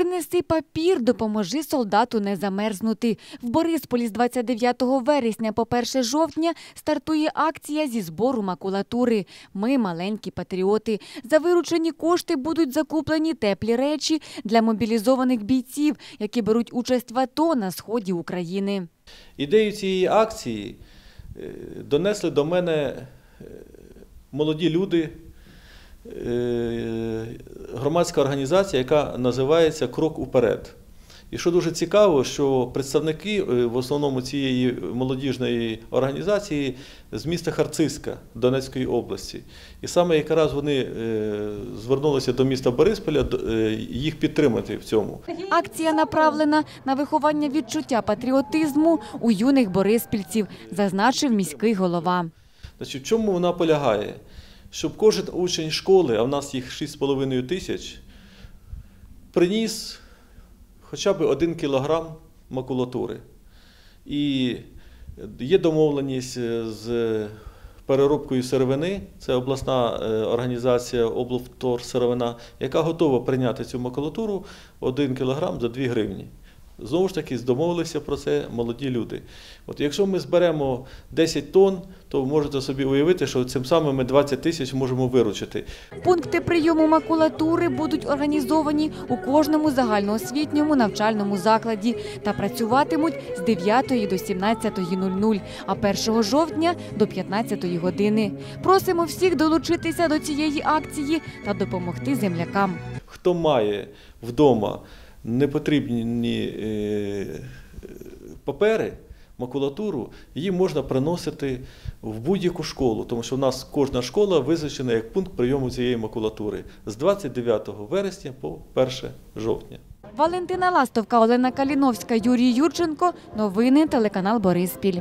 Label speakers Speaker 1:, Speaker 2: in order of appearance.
Speaker 1: Принеси папір, допоможи солдату не замерзнути. В Борисполі з 29 вересня по 1 жовтня стартує акція зі збору макулатури. Ми маленькі патріоти. За виручені кошти будуть закуплені теплі речі для мобілізованих бійців, які беруть участь в АТО на сході України.
Speaker 2: Ідею цієї акції е, донесли до мене е, молоді люди, е, громадська організація, яка називається Крок уперед. І що дуже цікаво, що представники е, в основному цієї молодіжної організації з міста Харциска Донецької області. І саме якраз вони е, звернулися до міста Борисполя е, їх підтримати в цьому.
Speaker 1: Акція направлена на виховання відчуття патріотизму у юних бориспільців, зазначив міський голова.
Speaker 2: Значить, в чому вона полягає? Щоб кожен учень школи, а в нас їх 6,5 тисяч, приніс хоча б один кілограм макулатури. І є домовленість з переробкою сировини, це обласна е, організація облвтор сировина, яка готова прийняти цю макулатуру 1 кілограм за 2 гривні. Знову ж таки, домовилися про це молоді люди. От якщо ми зберемо 10 тонн, то можете собі уявити, що цим самим ми 20 тисяч можемо виручити.
Speaker 1: Пункти прийому макулатури будуть організовані у кожному загальноосвітньому навчальному закладі та працюватимуть з 9 до 17.00, а 1 жовтня до 15 години. Просимо всіх долучитися до цієї акції та допомогти землякам.
Speaker 2: Хто має вдома непотрібні е, папери, макулатуру, її можна приносити в будь-яку школу, тому що в нас кожна школа визначена як пункт прийому цієї макулатури з 29 вересня по 1 жовтня.
Speaker 1: Валентина Ластовка, Олена Каліновська, Юрій Юрченко. Новини телеканал Бориспіль.